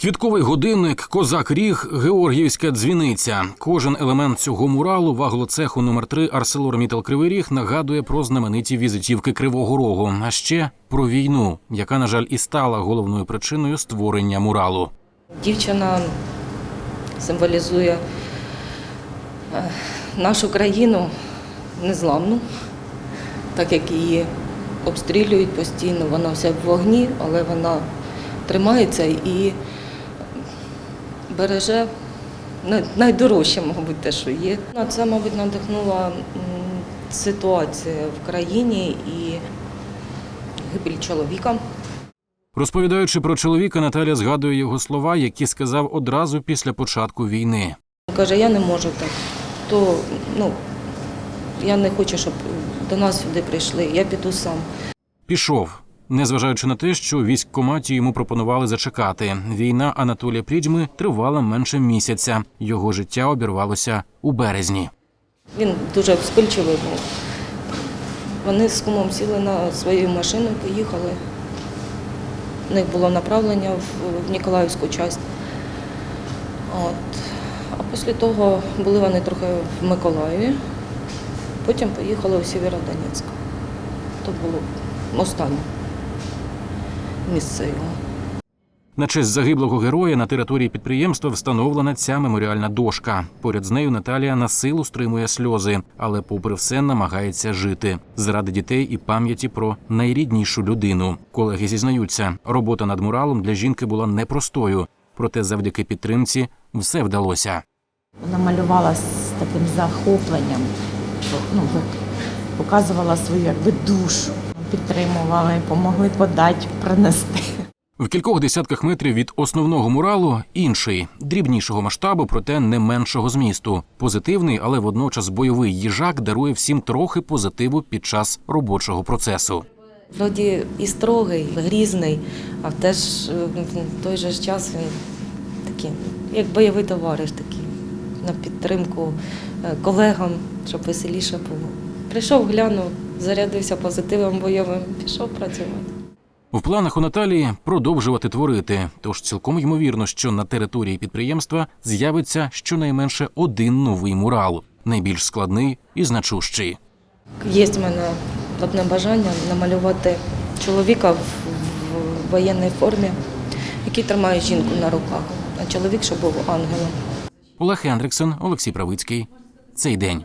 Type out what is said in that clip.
Квітковий годинник, козак ріг, георгіївська дзвіниця. Кожен елемент цього муралу ваглоцеху номер 3 ArcelorMittal Кривий Ріг нагадує про знамениті візитівки Кривого Рогу, а ще про війну, яка, на жаль, і стала головною причиною створення муралу. Дівчина символізує е, нашу країну незламну, так як її обстрілюють постійно, вона вся в вогні, але вона тримається і береже найдорожче, мабуть, те, що є. На Це, мабуть, надихнула ситуація в країні і гибель чоловіка. Розповідаючи про чоловіка, Наталя згадує його слова, які сказав одразу після початку війни. Він Каже, я не можу так. То ну я не хочу, щоб до нас сюди прийшли. Я піду сам. Пішов, незважаючи на те, що військкоматі йому пропонували зачекати. Війна Анатолія Прідьми тривала менше місяця. Його життя обірвалося у березні. Він дуже вспильчивий був. Вони з кумом сіли на свою машину, поїхали. У них було направлення в, Ніколаївську частину. От. А після того були вони трохи в Миколаєві, потім поїхали у Сєвєродонецьк. То було останнє місце. На честь загиблого героя на території підприємства встановлена ця меморіальна дошка. Поряд з нею Наталія на силу стримує сльози, але, попри все, намагається жити заради дітей і пам'яті про найріднішу людину. Колеги зізнаються, робота над муралом для жінки була непростою, проте завдяки підтримці все вдалося. Вона малювала з таким захопленням, що, ну, показувала свою якби душу, підтримували, допомогли подати, принести. В кількох десятках метрів від основного муралу інший, дрібнішого масштабу, проте не меншого змісту. Позитивний, але водночас бойовий їжак дарує всім трохи позитиву під час робочого процесу. Вроді і строгий, і грізний, а теж е, в той же час він такий, як бойовий товариш такий, на підтримку е, колегам, щоб веселіше було. Прийшов, глянув, зарядився позитивом бойовим, пішов працювати. В планах у Наталії продовжувати творити. Тож цілком ймовірно, що на території підприємства з'явиться щонайменше один новий мурал, найбільш складний і значущий. Є в мене одне бажання намалювати чоловіка в, воєнній формі, який тримає жінку на руках, а чоловік, щоб був ангелом. Олег Хендриксон, Олексій Правицький. Цей день.